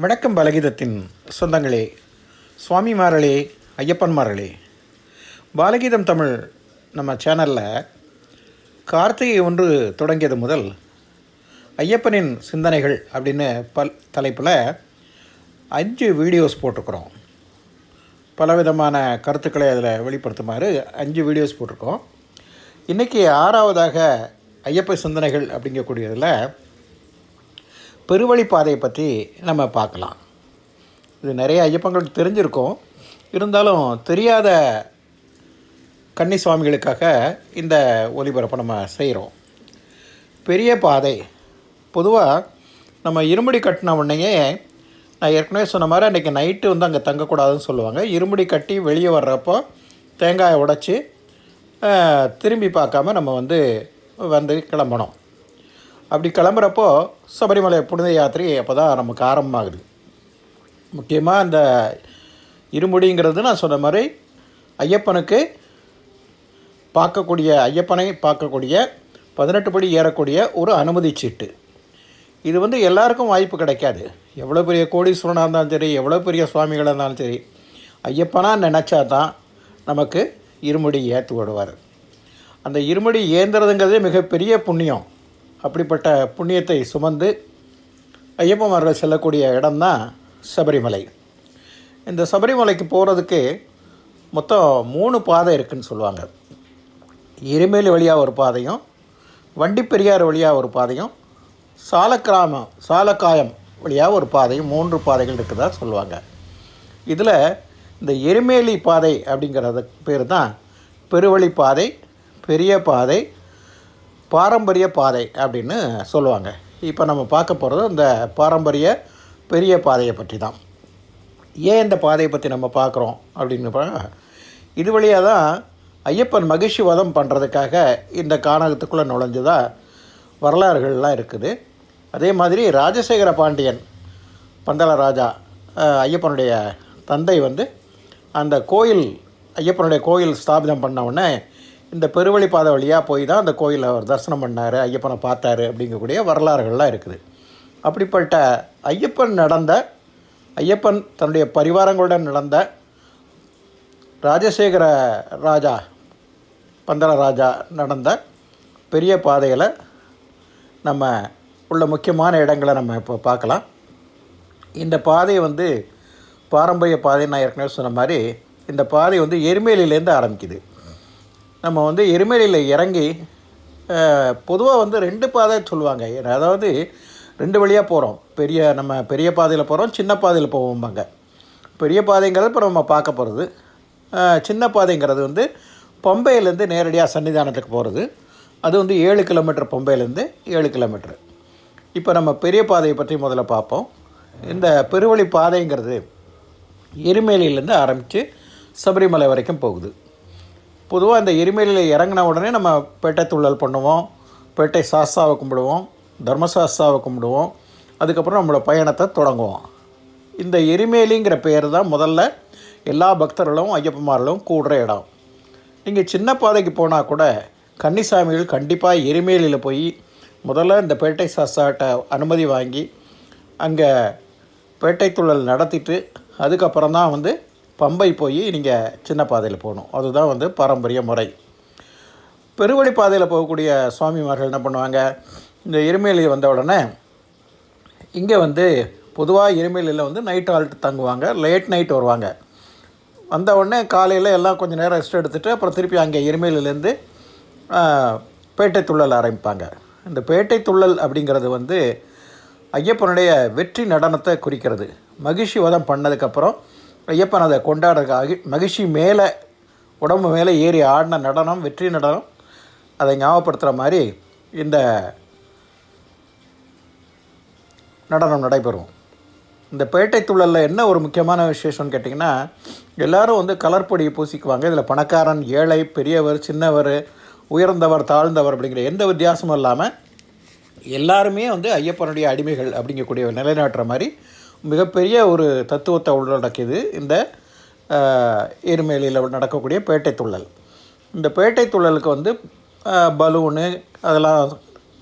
வணக்கம் பலகீதத்தின் சொந்தங்களே சுவாமிமார்களே ஐயப்பன்மார்களே. பாலகீதம் தமிழ் நம்ம சேனலில் கார்த்திகை ஒன்று தொடங்கியது முதல் ஐயப்பனின் சிந்தனைகள் அப்படின்னு பல் தலைப்பில் அஞ்சு வீடியோஸ் போட்டிருக்கிறோம். பலவிதமான கருத்துக்களை அதில் வெளிப்படுத்துமாறு அஞ்சு வீடியோஸ் போட்டிருக்கோம். இன்றைக்கி ஆறாவதாக ஐயப்ப சிந்தனைகள் அப்படிங்கக்கூடியதில் பெருவழிப்பாதையை பற்றி நம்ம பார்க்கலாம். இது நிறைய ஐயப்பங்களுக்கு தெரிஞ்சிருக்கும். இருந்தாலும் தெரியாத கன்னி சுவாமிகளுக்காக இந்த ஒலிபரப்பை நம்ம செய்கிறோம் பெரிய பாதை. பொதுவாக நம்ம இருமுடி கட்டின உடனேயே நான் ஏற்கனவே சொன்ன மாதிரி அன்றைக்கி நைட்டு வந்து அங்கே தங்கக்கூடாதுன்னு சொல்லுவாங்க. இருமுடி கட்டி வெளியே வர்றப்போ தேங்காயை உடைச்சி திரும்பி பார்க்காம நம்ம வந்து வந்து கிளம்பணும். அப்படி கிளம்புறப்போ சபரிமலை புனித யாத்திரை அப்போ தான் நமக்கு ஆரம்பமாகுது. முக்கியமாக அந்த இருமுடிங்கிறது நான் சொன்ன மாதிரி ஐயப்பனுக்கு பார்க்கக்கூடிய ஐயப்பனை பார்க்கக்கூடிய பதினெட்டு படி ஏறக்கூடிய ஒரு அனுமதி சீட்டு. இது வந்து எல்லாருக்கும் வாய்ப்பு கிடைக்காது. எவ்வளோ பெரிய கோடீஸ்வரனாக இருந்தாலும் சரி எவ்வளோ பெரிய சுவாமிகளாக இருந்தாலும் சரி ஐயப்பனாக நினச்சா தான் நமக்கு இருமுடி ஏற்று விடுவார் அந்த இருமுடி ஏந்துறதுங்கிறதே மிகப்பெரிய புண்ணியம். அப்படிப்பட்ட புண்ணியத்தை சுமந்து ஐயப்பமார்கள் செல்லக்கூடிய இடம்தான் சபரிமலை. இந்த சபரிமலைக்கு போகிறதுக்கு மொத்தம் மூணு பாதை இருக்குன்னு சொல்லுவாங்க. எருமேலி வழியாக ஒரு பாதையும் வண்டி பெரியார் வழியாக ஒரு பாதையும் சாலக்கிராமம் சாலக்காயம் வழியாக ஒரு பாதையும் மூன்று பாதைகள் இருக்குதா சொல்லுவாங்க. இதில் இந்த எருமேலி பாதை அப்படிங்கிறது பேர் தான் பெருவழி பாதை பெரிய பாதை பாரம்பரிய பாதை அப்படின்னு சொல்லுவாங்க. இப்போ நம்ம பார்க்க போகிறது இந்த பாரம்பரிய பெரிய பாதையை பற்றி தான். ஏன் இந்த பாதையை பற்றி நம்ம பார்க்குறோம் அப்படின்னு இது வழியாக தான் ஐயப்பன் மகிழ்ச்சி வதம் பண்ணுறதுக்காக இந்த காணகத்துக்குள்ளே நுழைஞ்சதா வரலாறுகள்லாம் இருக்குது. அதே மாதிரி ராஜசேகர பாண்டியன் பந்தள ராஜா ஐயப்பனுடைய தந்தை வந்து அந்த கோயில் ஐயப்பனுடைய கோயில் ஸ்தாபிதம் பண்ண இந்த பெருவழி பாதை வழியாக போய் தான் அந்த கோயிலை அவர் தரிசனம் பண்ணார் ஐயப்பனை பார்த்தாரு அப்படிங்கக்கூடிய வரலாறுகள்லாம் இருக்குது. அப்படிப்பட்ட ஐயப்பன் நடந்த ஐயப்பன் தன்னுடைய பரிவாரங்களுடன் நடந்த ராஜசேகர ராஜா பந்தள ராஜா நடந்த பெரிய பாதையில் நம்ம உள்ள முக்கியமான இடங்களை நம்ம இப்போ பார்க்கலாம். இந்த பாதை வந்து பாரம்பரிய பாதை நான் ஏற்கனவே சொன்ன மாதிரி இந்த பாதை வந்து எருமேலியிலேருந்து ஆரம்பிக்குது. நம்ம வந்து எருமேலியில் இறங்கி பொதுவாக வந்து ரெண்டு பாதை சொல்லுவாங்க. அதாவது ரெண்டு வழியாக போகிறோம் பெரிய நம்ம பெரிய பாதையில் போகிறோம் சின்ன பாதையில் போவோம்பாங்க. பெரிய பாதைங்கிறது இப்போ நம்ம பார்க்க போகிறது சின்ன பாதைங்கிறது வந்து பம்பையிலேருந்து நேரடியாக சன்னிதானத்துக்கு போகிறது அது வந்து ஏழு கிலோமீட்டர் பம்பையிலேருந்து ஏழு கிலோமீட்டர். இப்போ நம்ம பெரிய பாதையை பற்றி முதல்ல பார்ப்போம். இந்த பெருவழி பாதைங்கிறது எருமேலியிலேருந்து ஆரம்பித்து சபரிமலை வரைக்கும் போகுது. பொதுவாக அந்த எரிமலையில் இறங்கின உடனே நம்ம பேட்டை துள்ளல் பண்ணுவோம் பேட்டை சாஸ்தாவை கும்பிடுவோம் தர்மசாஸ்தாவை கும்பிடுவோம் அதுக்கப்புறம் நம்மளோட பயணத்தை தொடங்குவோம். இந்த எரிமேலிங்கிற பேர் தான் முதல்ல எல்லா பக்தர்களும் ஐயப்பமார்களும் கூடுற இடம். நீங்கள் சின்ன பாதைக்கு போனால் கூட கன்னிசாமிகள் கண்டிப்பாக எரிமேலியில் போய் முதல்ல இந்த பேட்டை சாஸ்தாட்ட அனுமதி வாங்கி அங்கே பேட்டை துள்ளல் நடத்திட்டு அதுக்கப்புறம் தான் வந்து பம்பை போய் நீங்கள் சின்ன பாதையில் போகணும். அதுதான் வந்து பாரம்பரிய முறை. பெருவழி பாதையில் போகக்கூடிய சுவாமிமார்கள் என்ன பண்ணுவாங்க? இந்த எருமேலி வந்த உடனே இங்கே வந்து பொதுவாக எருமேலியில் வந்து நைட் ஹால்ட் தங்குவாங்க. லேட் நைட் வருவாங்க. வந்த உடனே காலையில் எல்லாம் கொஞ்சம் நேரம் ரெஸ்ட் எடுத்துகிட்டு அப்புறம் திருப்பி அங்கே எருமேலிலேருந்து பேட்டை துள்ளல் ஆரம்பிப்பாங்க. இந்த பேட்டை துள்ளல் அப்படிங்கிறது வந்து ஐயப்பனுடைய வெற்றி நடனத்தை குறிக்கிறது. மகிழ்ச்சி வதம் பண்ணதுக்கப்புறம் ஐயப்பன் அதை கொண்டாடுறதுக்காக மகிழ்ச்சி மேலே உடம்பு மேலே ஏறி ஆடின நடனம் வெற்றி நடனம் அதை ஞாபகப்படுத்துகிற மாதிரி இந்த நடனம் நடைபெறும். இந்த பேட்டை துள்ளலில் என்ன ஒரு முக்கியமான விசேஷம்னு கேட்டிங்கன்னா எல்லாரும் வந்து கலர் பொடியை பூசிக்குவாங்க. இதில் பணக்காரன் ஏழை பெரியவர் சின்னவர் உயர்ந்தவர் தாழ்ந்தவர் அப்படிங்கிற எந்த வித்தியாசமும் இல்லாமல் எல்லாருமே வந்து ஐயப்பனுடைய அடிமைகள் அப்படிங்கக்கூடிய நிலைநாட்டுற மாதிரி மிகப்பெரிய ஒரு தத்துவத்தை உள்ளடக்கியது இந்த எருமேலியில் நடக்கக்கூடிய பேட்டை துள்ளல். இந்த பேட்டை துள்ளலுக்கு வந்து பலூனு அதெல்லாம்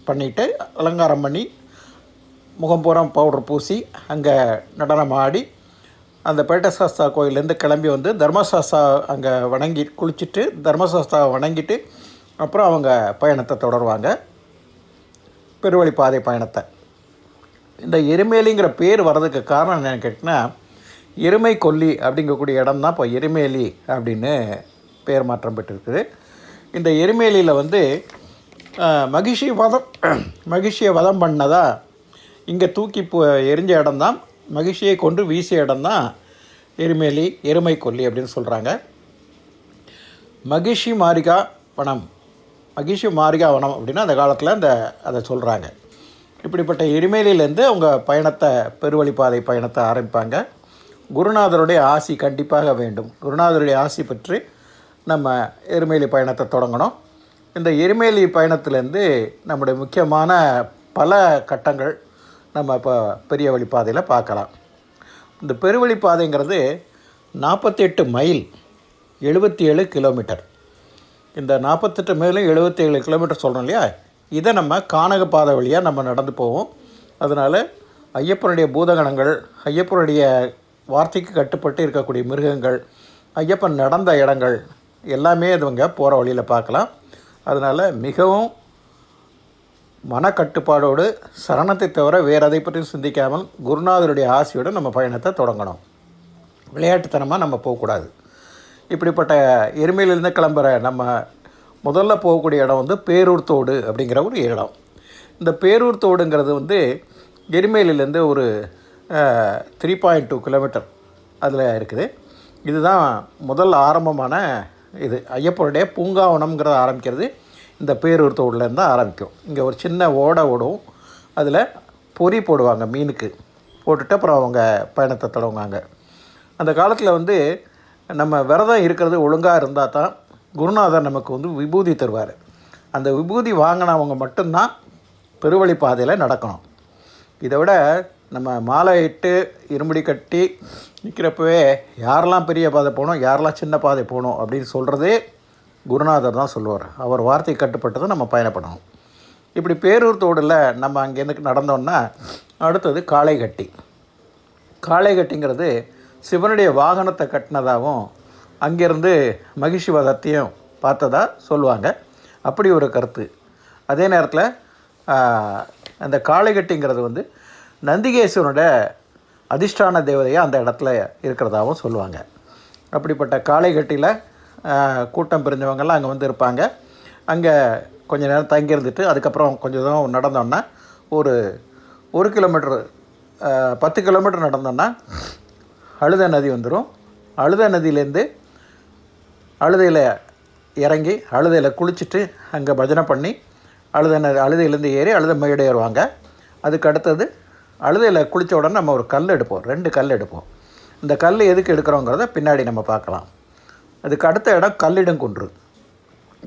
பண்ணிவிட்டு அலங்காரம் பண்ணி முகம்பூரம் பவுடர் பூசி அங்கே நடனம் ஆடி அந்த பேட்டசாஸ்தா கோயிலேருந்து கிளம்பி வந்து தர்மசாஸ்தா அங்கே வணங்கி குளிச்சுட்டு தர்மசாஸ்தாவை வணங்கிட்டு அப்புறம் அவங்க பயணத்தை தொடருவாங்க. பெருவழி பாதை பயணத்தை. இந்த எருமேலிங்கிற பேர் வர்றதுக்கு காரணம் என்னன்னு கேட்டிங்கன்னா எருமை கொல்லி அப்படிங்கக்கூடிய இடம் தான் இப்போ எருமேலி அப்படின்னு பேர் மாற்றம் பெற்றிருக்குது. இந்த எருமேலியில் வந்து மகிழ்ச்சி மகிஷி வதம் மகிழ்ச்சியை வதம் பண்ணதா இங்கே தூக்கி போ எரிஞ்ச இடம்தான் மகிழ்ச்சியை கொண்டு வீசிய இடம்தான் எருமேலி எருமை கொல்லி அப்படின்னு சொல்கிறாங்க மகிஷி மாரிகா வனம் மகிஷி மாரிகா வனம் அப்படின்னா அந்த காலத்தில் அந்த அதை சொல்கிறாங்க இப்படிப்பட்ட எருமேலியிலேருந்து அவங்க பயணத்தை பெருவழிப்பாதை பயணத்தை ஆரம்பிப்பாங்க. குருநாதருடைய ஆசி கண்டிப்பாக வேண்டும். குருநாதருடைய ஆசி பற்றி நம்ம எருமேலி பயணத்தை தொடங்கணும். இந்த எருமேலி பயணத்திலேருந்து நம்முடைய முக்கியமான பல கட்டங்கள் நம்ம இப்போ பெரிய வழிப்பாதையில் பார்க்கலாம். இந்த பெருவழிப்பாதைங்கிறது நாற்பத்தி எட்டு மைல் எழுபத்தி ஏழு கிலோமீட்டர். இந்த நாற்பத்தெட்டு மைலும் எழுபத்தி ஏழு கிலோமீட்டர் சொல்கிறோம் இல்லையா? இதை நம்ம கானக பாதை வழியாக நம்ம நடந்து போவோம். அதனால் ஐயப்பனுடைய பூதகணங்கள் ஐயப்பனுடைய வார்த்தைக்கு கட்டுப்பட்டு இருக்கக்கூடிய மிருகங்கள் ஐயப்பன் நடந்த இடங்கள் எல்லாமே இதுவங்க போகிற வழியில் பார்க்கலாம். அதனால் மிகவும் மனக்கட்டுப்பாடோடு சரணத்தை தவிர வேறு எதை பற்றியும் சிந்திக்காமல் குருநாதருடைய ஆசையோடு நம்ம பயணத்தை தொடங்கணும். விளையாட்டுத்தனமாக நம்ம போகக்கூடாது. இப்படிப்பட்ட எருமையிலிருந்து கிளம்புற நம்ம முதல்ல போகக்கூடிய இடம் வந்து பேரூர் தோடு அப்படிங்கிற ஒரு இடம். இந்த பேரூர் தோடுங்கிறது வந்து எரிமேலிலேருந்து ஒரு த்ரீ பாயிண்ட் டூ கிலோமீட்டர் அதில் இருக்குது. இதுதான் முதல் ஆரம்பமான இது. ஐயப்பனுடைய பூங்காவனம்ங்கிறத ஆரம்பிக்கிறது இந்த பேரூர் தோடுலேருந்து தான் ஆரம்பிக்கும். இங்கே ஒரு சின்ன ஓடை ஓடும். அதில் பொறி போடுவாங்க மீனுக்கு. போட்டுட்டு அப்புறம் அவங்க பயணத்தை தொடங்குவாங்க. அந்த காலத்தில் வந்து நம்ம விரதம் இருக்கிறது ஒழுங்காக இருந்தால் தான் குருநாதர் நமக்கு வந்து விபூதி தருவார். அந்த விபூதி வாங்கினவங்க மட்டும்தான் பெருவழி பாதையில் நடக்கணும். இதை விட நம்ம மாலை இட்டு இருமுடி கட்டி நிற்கிறப்பவே யாரெல்லாம் பெரிய பாதை போகணும் யாரெல்லாம் சின்ன பாதை போகணும் அப்படின்னு சொல்கிறதே குருநாதர் தான் சொல்லுவார். அவர் வார்த்தை கட்டுப்பட்டு தான் நம்ம பயணப்படணும். இப்படி பேரூர் தோடில் நம்ம அங்கேருந்து நடந்தோன்னா அடுத்தது காளை கட்டி காளை கட்டிங்கிறது சிவனுடைய வாகனத்தை கட்டினதாகவும் அங்கேருந்து மகிஷி வதத்தையும் பார்த்ததா சொல்லுவாங்க. அப்படி ஒரு கருத்து. அதே நேரத்தில் அந்த காளைகட்டிங்கிறது வந்து நந்திகேஸ்வரனோட அதிஷ்டான தேவதையாக அந்த இடத்துல இருக்கிறதாகவும் சொல்லுவாங்க. அப்படிப்பட்ட காளைகட்டியில் கூட்டம் பிரிஞ்சவங்கெல்லாம் அங்கே வந்து இருப்பாங்க. அங்கே கொஞ்ச நேரம் தங்கி இருந்துட்டு அதுக்கப்புறம் கொஞ்சம் தூரம் நடந்தோன்னா ஒரு ஒரு கிலோமீட்டர் பத்து கிலோமீட்டர் நடந்தோன்னா அழுத நதி வந்துடும் அழுத நதியிலேருந்து அழுதையில் இறங்கி அழுதையில் குளிச்சுட்டு அங்கே பஜனை பண்ணி அழுத அழுதையிலேருந்து ஏறி அழுத மேடு ஏறுவாங்க. அதுக்கு அடுத்தது அழுதையில் குளித்த உடனே நம்ம ஒரு கல் எடுப்போம். ரெண்டு கல் எடுப்போம். இந்த கல் எதுக்கு எடுக்கிறோங்கிறத பின்னாடி நம்ம பார்க்கலாம். அதுக்கு அடுத்த இடம் கல்லிடங்குன்று.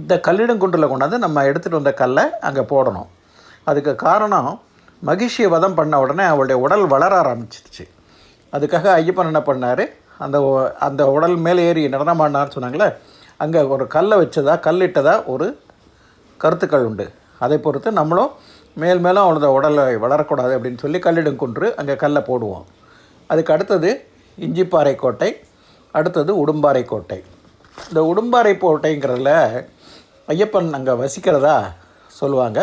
இந்த கல்லிடங்குன்றில் கொண்டாந்து நம்ம எடுத்துகிட்டு வந்த கல்லை அங்கே போடணும். அதுக்கு காரணம் மகிழ்ச்சியை வதம் பண்ண உடனே அவளுடைய உடல் வளர ஆரம்பிச்சிருச்சு. அதுக்காக ஐயப்பன் என்ன பண்ணார்? அந்த அந்த உடல் மேலே ஏறி நடனமாடினார்னு சொன்னாங்களே அங்கே ஒரு கல்லை வச்சதா கல்லிட்டதா ஒரு கருத்துக்கள் உண்டு. அதை பொறுத்து நம்மளும் மேல் மேலும் அவனது உடலை வளரக்கூடாது அப்படின்னு சொல்லி கல்லிடும் குன்று அங்கே கல்லை போடுவோம். அதுக்கு அடுத்தது இஞ்சிப்பாறை கோட்டை அடுத்தது உடும்பாறை கோட்டை. இந்த உடும்பாறை கோட்டைங்கிறதுல ஐயப்பன் அங்கே வசிக்கிறதா சொல்லுவாங்க.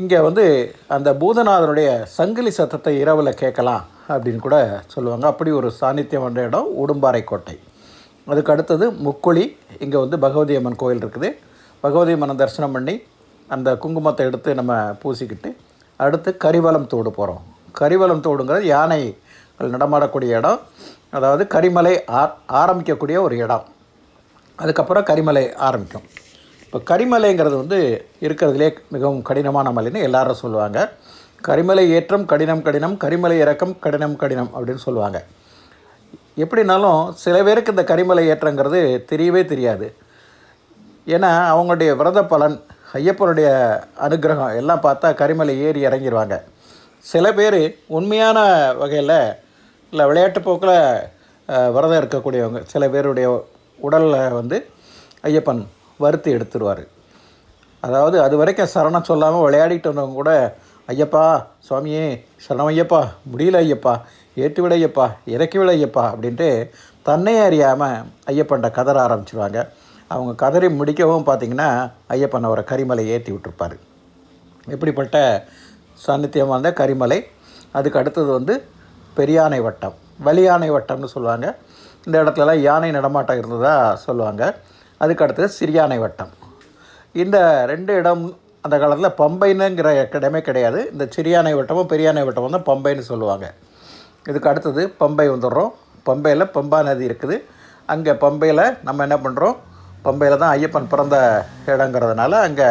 இங்கே வந்து அந்த பூதநாதனுடைய சங்கிலி சத்தத்தை இரவில் கேட்கலாம் அப்படின்னு கூட சொல்லுவாங்க. அப்படி ஒரு சாநித்தியம் என்ற இடம் உடும்பாறை கோட்டை. அதுக்கு அடுத்தது முக்குழி இங்கே வந்து பகவதி அம்மன் கோயில் இருக்குது. பகவதி அம்மனை தரிசனம் பண்ணி அந்த குங்குமத்தை எடுத்து நம்ம பூசிக்கிட்டு அடுத்து கரிவலம் தோடு போகிறோம் கரிவலம் தோடுங்கிறது யானைகள் நடமாடக்கூடிய இடம். அதாவது கரிமலை ஆ ஆரம்பிக்கக்கூடிய ஒரு இடம். அதுக்கப்புறம் கரிமலை ஆரம்பிக்கும். இப்போ கரிமலைங்கிறது வந்து இருக்கிறதுலே மிகவும் கடினமான மலைன்னு எல்லாரும் சொல்லுவாங்க. கரிமலை ஏற்றம் கடினம் கடினம் கரிமலை இறக்கம் கடினம் கடினம் அப்படின்னு சொல்லுவாங்க. எப்படினாலும் சில பேருக்கு இந்த கரிமலை ஏற்றங்கிறது தெரியவே தெரியாது. ஏன்னா அவங்களுடைய விரத பலன் ஐயப்பனுடைய அனுகிரகம் எல்லாம் பார்த்தா கரிமலை ஏறி இறங்கிடுவாங்க சில பேர் உண்மையான வகையில் இல்லை விளையாட்டு போக்கில் விரதம் இருக்கக்கூடியவங்க சில பேருடைய உடலில் வந்து ஐயப்பன் வறுத்து எடுத்துருவார். அதாவது அது வரைக்கும் சரணம் சொல்லாமல் விளையாடிட்டு வந்தவங்க கூட ஐயப்பா சுவாமியே சரணம் ஐயப்பா முடியல ஐயப்பா ஏற்றி விட இறக்கி விட அப்படின்ட்டு தன்னையே அறியாமல் ஐயப்பன்ட்ட கதற ஆரம்பிச்சிருவாங்க. அவங்க கதறி முடிக்கவும் பார்த்திங்கன்னா ஐயப்பன் அவரை கரிமலை ஏற்றி விட்டுருப்பார். இப்படிப்பட்ட சாநித்தியம் வந்த கரிமலை. அதுக்கு அடுத்தது வந்து பெரியானை வட்டம் வலியானை வட்டம்னு சொல்லுவாங்க. இந்த இடத்துலலாம் யானை நடமாட்டம் இருந்ததா சொல்லுவாங்க. அதுக்கு அடுத்தது சிறியானை வட்டம். இந்த ரெண்டு இடம் அந்த காலத்தில் பம்பைனுங்கிற இடமே கிடையாது. இந்த சிறியானை வட்டமும் பெரியானை வட்டமும் தான் பம்பைன்னு சொல்லுவாங்க. இதுக்கு அடுத்தது பம்பை வந்துடுறோம். பம்பையில் பம்பா நதி இருக்குது. அங்கே பம்பையில் நம்ம என்ன பண்ணுறோம் பம்பையில் தான் ஐயப்பன் பிறந்த இடங்கிறதுனால அங்கே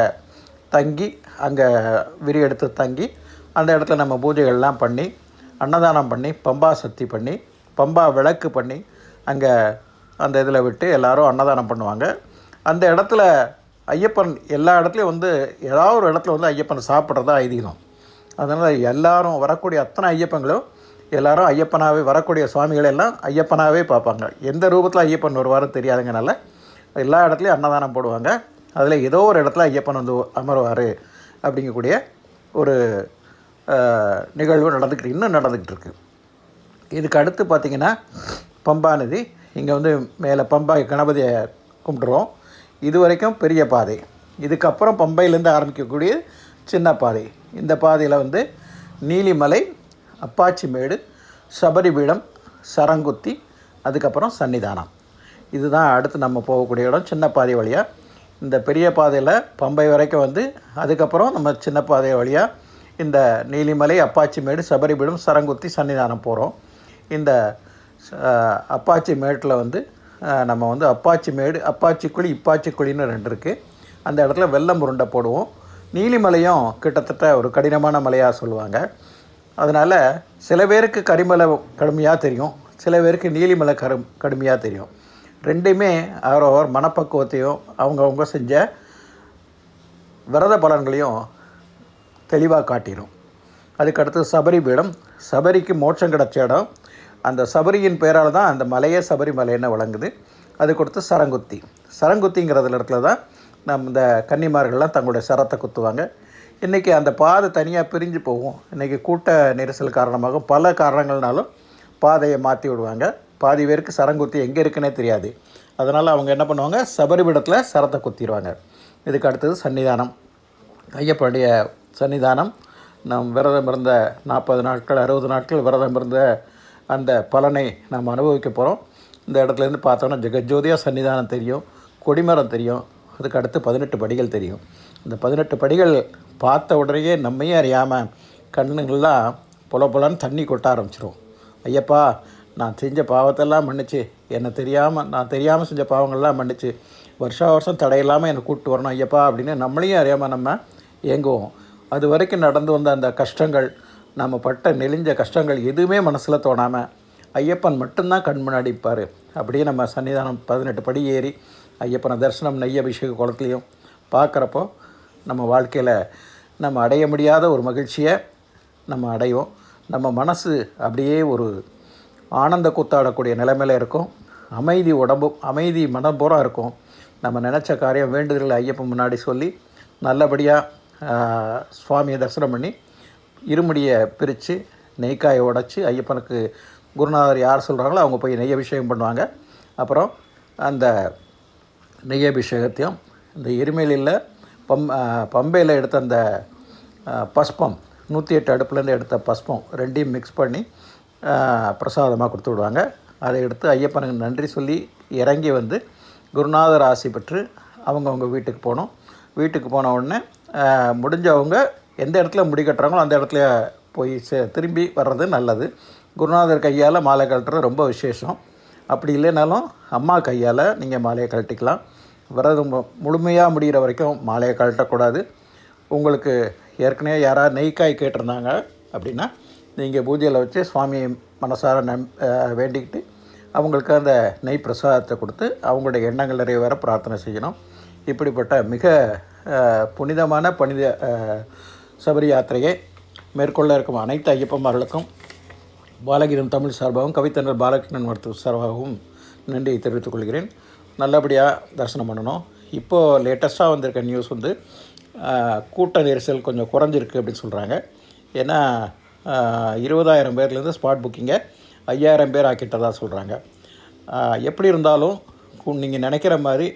தங்கி அங்கே விரி எடுத்து தங்கி அந்த இடத்துல நம்ம பூஜைகள்லாம் பண்ணி அன்னதானம் பண்ணி பம்பா சக்தி பண்ணி பம்பா விளக்கு பண்ணி அங்கே அந்த இதில் விட்டு எல்லோரும் அன்னதானம் பண்ணுவாங்க. அந்த இடத்துல ஐயப்பன் எல்லா இடத்துலையும் வந்து ஏதாவது ஒரு இடத்துல வந்து ஐயப்பன் சாப்பிட்றதா ஐதீகம். அதனால் எல்லோரும் வரக்கூடிய அத்தனை ஐயப்பங்களும் எல்லாரும் ஐயப்பனாகவே வரக்கூடிய சுவாமிகள் எல்லாம் ஐயப்பனாகவே பார்ப்பாங்க. எந்த ரூபத்தில் ஐயப்பன் வருவாரோ தெரியாதுங்கனால எல்லா இடத்துலையும் அன்னதானம் போடுவாங்க. அதில் ஏதோ ஒரு இடத்துல ஐயப்பன் வந்து அமருவார் அப்படிங்கக்கூடிய ஒரு நிகழ்வு நடந்துக்கிட்டு இன்னும் நடந்துக்கிட்டு இருக்குது இதுக்கு அடுத்து பார்த்திங்கன்னா பம்பா நதி. இங்கே வந்து மேலே பம்பா கணபதியை கும்பிட்றோம். இது வரைக்கும் பெரிய பாதை. இதுக்கப்புறம் பம்பையிலேருந்து ஆரம்பிக்கக்கூடிய சின்ன பாதை. இந்த பாதையில் வந்து நீலிமலை அப்பாச்சிமேடு சபரிபீடம் சரங்குத்தி அதுக்கப்புறம் சன்னிதானம். இதுதான் அடுத்து நம்ம போகக்கூடிய இடம் சின்ன பாதை வழியாக இந்த பெரிய பாதையில் பம்பை வரைக்கும் வந்து அதுக்கப்புறம் நம்ம சின்ன பாதை வழியாக இந்த நீலிமலை அப்பாச்சிமேடு சபரிபீடம் சரங்குத்தி சன்னிதானம் போகிறோம் இந்த அப்பாச்சி மேட்டில் வந்து நம்ம வந்து அப்பாச்சி மேடு அப்பாச்சி குழி இப்பாச்சி குழின்னு ரெண்டு இருக்குது அந்த இடத்துல வெள்ளம் உருண்டை போடுவோம். நீலிமலையும் கிட்டத்தட்ட ஒரு கடினமான மலையாக சொல்லுவாங்க. அதனால் சில பேருக்கு கரிமலை கடுமையாக தெரியும் சில பேருக்கு நீலிமலை கரு கடுமையாக தெரியும். ரெண்டுமே அவரவர் மனப்பக்குவத்தையும் அவங்கவுங்க செஞ்ச விரத பலன்களையும் தெளிவாக காட்டிடும் அதுக்கடுத்து சபரி பீடம். சபரிக்கு மோட்சம் கிடச்ச இடம். அந்த சபரியின் பேரால் தான் அந்த மலையே சபரிமலைன்னு வழங்குது அது கொடுத்து சரங்குத்தி. சரங்குத்திங்கிறதுல இடத்துல தான் நம்ம இந்த கன்னிமார்கள்லாம் தங்களுடைய சரத்தை குத்துவாங்க. இன்றைக்கி அந்த பாதை தனியாக பிரிஞ்சு போகும். இன்றைக்கி கூட்ட நெரிசல் காரணமாக பல காரணங்கள்னாலும் பாதையை மாற்றி விடுவாங்க. பாதி பேருக்கு சரங்குத்தி எங்கே இருக்குன்னே தெரியாது. அதனால் அவங்க என்ன பண்ணுவாங்க? சபரிபீடத்தில் சரத்தை குத்திடுவாங்க இதுக்கு அடுத்தது சன்னிதானம். ஐயப்பனுடைய சன்னிதானம். நாம் விரதம் இருந்த நாற்பது நாட்கள் அறுபது நாட்கள் விரதம் இருந்த அந்த பலனை நாம் அனுபவிக்க போகிறோம் இந்த இடத்துலேருந்து பார்த்தோன்னா ஜெகஜோதியாக சன்னிதானம் தெரியும். கொடிமரம் தெரியும். அதுக்கு அடுத்து பதினெட்டு படிகள் தெரியும். இந்த பதினெட்டு படிகள் பார்த்த உடனேயே நம்மையே அறியாமல் கண்ணுங்கள்லாம் பொல பொலன்னு தண்ணி கொட்ட ஆரம்பிச்சிடும் ஐயப்பா நான் செஞ்ச பாவத்தெல்லாம் மன்னிச்சு. என்னை தெரியாமல் நான் தெரியாமல் செஞ்ச பாவங்கள்லாம் மன்னிச்சு. வருஷா வருஷம் தடையில்லாமல் என்னை கூப்பிட்டு வரணும் ஐயப்பா அப்படின்னு நம்மளையும் அறியாமல் நம்ம ஏங்குவோம். அது வரைக்கும் நடந்து வந்த அந்த கஷ்டங்கள் நம்ம பட்ட நெளிஞ்ச கஷ்டங்கள் எதுவுமே மனசில் தோணாமல் ஐயப்பன் மட்டும்தான் கண் முன்னாடி இருப்பார். அப்படியே நம்ம சன்னிதானம் பதினெட்டு படி ஏறி ஐயப்பனை தரிசனம் நெய் அபிஷேக குளத்துலையும் பார்க்குறப்போ நம்ம வாழ்க்கையில் நம்ம அடைய முடியாத ஒரு மகிழ்ச்சியை நம்ம அடைவோம். நம்ம மனசு அப்படியே ஒரு ஆனந்த கூத்தாடக்கூடிய நிலைமையில் இருக்கும். அமைதி உடம்பும் அமைதி மனம் இருக்கும். நம்ம நினச்ச காரியம் வேண்டுதல்களை ஐயப்பன் முன்னாடி சொல்லி நல்லபடியாக சுவாமியை தரிசனம் பண்ணி இருமுடியை பிரித்து நெய்க்காயை உடைச்சி ஐயப்பனுக்கு குருநாதர் யார் சொல்கிறாங்களோ அவங்க போய் நெய் அபிஷேகம் பண்ணுவாங்க. அப்புறம் அந்த நெய் அபிஷேகத்தையும் இந்த எருமேலியில் பம் பம்பையில் எடுத்த அந்த பஸ்பம் நூற்றி எட்டு அடுப்புலேருந்து எடுத்த பஸ்பம் ரெண்டையும் மிக்ஸ் பண்ணி பிரசாதமாக கொடுத்து விடுவாங்க. அதை எடுத்து ஐயப்பனுக்கு நன்றி சொல்லி இறங்கி வந்து குருநாதர் ஆசி பெற்று அவங்கவுங்க வீட்டுக்கு போனோம். வீட்டுக்கு போன உடனே முடிஞ்சவங்க எந்த இடத்துல முடி கட்டுறாங்களோ அந்த இடத்துல போய் சே திரும்பி வர்றது நல்லது. குருநாதர் கையால் மாலை கழட்டுறது ரொம்ப விசேஷம். அப்படி இல்லைனாலும் அம்மா கையால் நீங்கள் மாலையை கழட்டிக்கலாம். விரதம் மு- முழுமையாக முடிகிற வரைக்கும் மாலையை கழட்டக்கூடாது. உங்களுக்கு ஏற்கனவே யாராவது நெய்க்காய் கேட்டிருந்தாங்க அப்படின்னா நீங்கள் பூஜையில் வச்சு சுவாமியை மனசார நம் வேண்டிக்கிட்டு அவங்களுக்கு அந்த நெய் பிரசாதத்தை கொடுத்து அவங்களுடைய எண்ணங்கள் நிறைவேற பிரார்த்தனை செய்யணும். இப்படிப்பட்ட மிக புனிதமான புனித சபரி யாத்திரையை மேற்கொள்ள இருக்கும் அனைத்து ஐயப்பமார்களுக்கும் பாலகிரம் தமிழ் சார்பாகவும் கவித்தனர் பாலகிருஷ்ணன் மருத்துவ சார்பாகவும் நன்றியை தெரிவித்துக் கொள்கிறேன். நல்லபடியாக தரிசனம் பண்ணணும். இப்போது லேட்டஸ்ட்டாக வந்திருக்க நியூஸ் வந்து கூட்ட நெரிசல் கொஞ்சம் குறைஞ்சிருக்கு அப்படின்னு சொல்கிறாங்க ஏன்னா இருபதாயிரம் பேர்லேருந்து ஸ்பாட் புக்கிங்கை ஐயாயிரம் பேர் ஆக்கிட்டதாக சொல்கிறாங்க எப்படி இருந்தாலும் நீங்கள் நினைக்கிற மாதிரி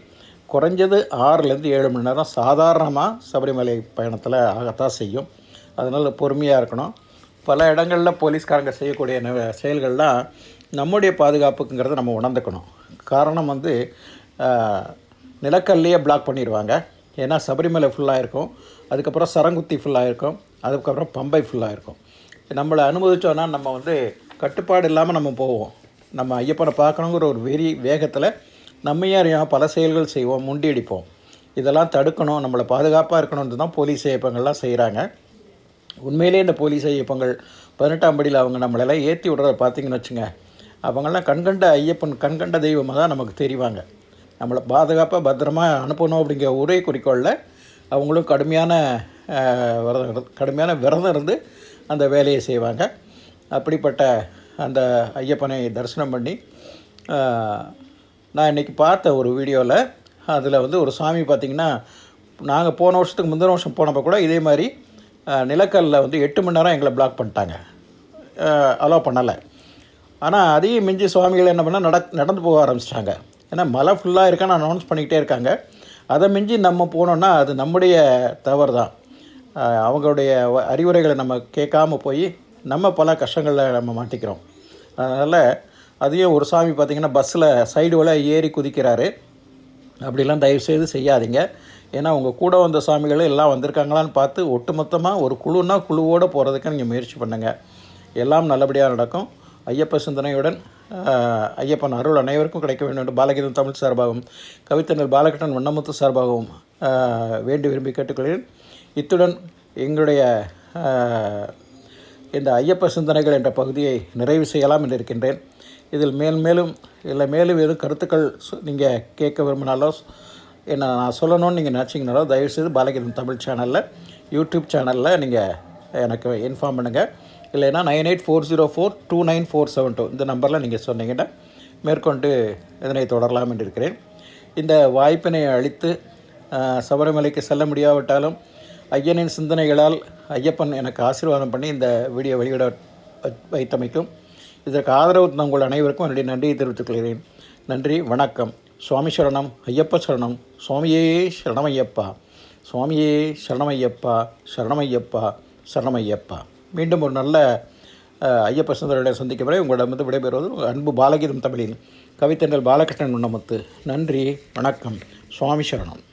குறைஞ்சது ஆறுலேருந்து ஏழு மணி நேரம் சாதாரணமாக சபரிமலை பயணத்தில் ஆகத்தான் செய்யும். அதனால் பொறுமையாக இருக்கணும். பல இடங்களில் போலீஸ்காரங்க செய்யக்கூடிய ந- செயல்கள்லாம் நம்முடைய பாதுகாப்புக்குங்கிறத நம்ம உணர்ந்துக்கணும். காரணம் வந்து நிலக்கல்லையே பிளாக் பண்ணிடுவாங்க. ஏன்னா சபரிமலை ஃபுல்லாக இருக்கும் அதுக்கப்புறம் சரங்குத்தி ஃபுல்லாக இருக்கும் அதுக்கப்புறம் பம்பை ஃபுல்லாக இருக்கும் நம்மளை அனுமதிச்சோன்னா நம்ம வந்து கட்டுப்பாடு இல்லாமல் நம்ம போவோம். நம்ம ஐயப்பனை பார்க்கணுங்கிற ஒரு வெறி வேகத்தில் நம்மையே அறியாமல் பல செயல்கள் செய்வோம் முண்டி அடிப்போம். இதெல்லாம் தடுக்கணும் நம்மளை பாதுகாப்பாக இருக்கணும்னு தான் போலீஸ் ஐயப்பங்கள்லாம் செய்கிறாங்க உண்மையிலே இந்த போலீஸ் ஐயப்பங்கள் பதினெட்டாம் படியில் அவங்க நம்மளெல்லாம் ஏற்றி விடுறத பார்த்தீங்கன்னு வச்சுங்க. அவங்கெல்லாம் கண்கண்ட ஐயப்பன் கண்கண்ட தெய்வமாக தான் நமக்கு தெரிவாங்க. நம்மளை பாதுகாப்பாக பத்திரமா அனுப்பணும் அப்படிங்கிற ஒரே குறிக்கோளில் அவங்களும் கடுமையான விரதம் கடுமையான விரதம் இருந்து அந்த வேலையை செய்வாங்க. அப்படிப்பட்ட அந்த ஐயப்பனை தரிசனம் பண்ணி நான் இன்றைக்கி பார்த்த ஒரு வீடியோவில் அதில் வந்து ஒரு சாமி பார்த்திங்கன்னா நாங்கள் போன வருஷத்துக்கு முந்தின வருஷம் போனப்போ கூட இதே மாதிரி நிலக்கல்லில் வந்து எட்டு மணி நேரம் எங்களை பிளாக் பண்ணிட்டாங்க. அலோவ் பண்ணலை. ஆனால் அதையும் மிஞ்சி சுவாமிகள் என்ன பண்ணால் நட நடந்து போக ஆரம்பிச்சிட்டாங்க. ஏன்னா மழை ஃபுல்லாக இருக்கான்னு அனௌன்ஸ் பண்ணிக்கிட்டே இருக்காங்க. அதை மிஞ்சி நம்ம போனோன்னா அது நம்முடைய தவறு தான் அவங்களுடைய அறிவுரைகளை நம்ம கேட்காம போய் நம்ம பல கஷ்டங்களில் நம்ம மாட்டிக்கிறோம். அதனால் அதையும் ஒரு சாமி பார்த்திங்கன்னா பஸ்ஸில் சைடு வழியா ஏறி குதிக்கிறாரு. அப்படிலாம் தயவுசெய்து செய்யாதீங்க. ஏன்னா உங்கள் கூட வந்த சாமிகள் எல்லாம் வந்திருக்காங்களான்னு பார்த்து ஒட்டுமொத்தமாக ஒரு குழுனா குழுவோடு போகிறதுக்கு நீங்கள் முயற்சி பண்ணுங்கள் எல்லாம் நல்லபடியாக நடக்கும். ஐயப்ப சிந்தனையுடன் ஐயப்பன் அருள் அனைவருக்கும் கிடைக்க வேண்டும் என்று பாலகீதம் தமிழ் சார்பாகவும் கவித்தனர் பாலகிருஷ்ணன் வண்ணமுத்து சார்பாகவும் வேண்டி விரும்பி கேட்டுக்கொள்கிறேன். இத்துடன் எங்களுடைய இந்த ஐயப்ப சிந்தனைகள் என்ற பகுதியை நிறைவு செய்யலாம் என்று இருக்கின்றேன். இதில் மேல் மேலும் இல்லை மேலும் எதுவும் கருத்துக்கள் நீங்கள் கேட்க விரும்பினாலோ என்ன நான் சொல்லணும்னு நீங்கள் நினச்சிங்கனாலோ தயவுசெய்து பாலகீதம் தமிழ் சேனலில் யூடியூப் சேனலில் நீங்கள் எனக்கு இன்ஃபார்ம் பண்ணுங்கள் இல்லைன்னா nine eight four zero four two nine four seven two இந்த நம்பரில் நீங்கள் சொன்னீங்கன்னா மேற்கொண்டு இதனை தொடரலாம் என்று இருக்கிறேன். இந்த வாய்ப்பினை அளித்து சபரிமலைக்கு செல்ல முடியாவிட்டாலும் ஐயனின் சிந்தனைகளால் ஐயப்பன் எனக்கு ஆசீர்வாதம் பண்ணி இந்த வீடியோ வெளியிட வைத்தமைக்கும் இதற்கு ஆதரவு உங்கள் அனைவருக்கும் என்னுடைய நன்றியை தெரிவித்துக் கொள்கிறேன். நன்றி வணக்கம். சுவாமி சரணம் ஐயப்ப சரணம். சுவாமியே சரணமையப்பா. சுவாமியே சரணமையப்பா சரணமையப்பா சரணமையப்பா. மீண்டும் ஒரு நல்ல ஐயப்ப சுந்தரரை சந்திக்கும் வரை உங்களிடமிருந்து விடைபெறுவது உங்கள் அன்பு பாலகீதம் தமிழில் கவித்தண்டல் பாலகிருஷ்ணன் உண்ணமுத்து நன்றி வணக்கம். சுவாமி சரணம்.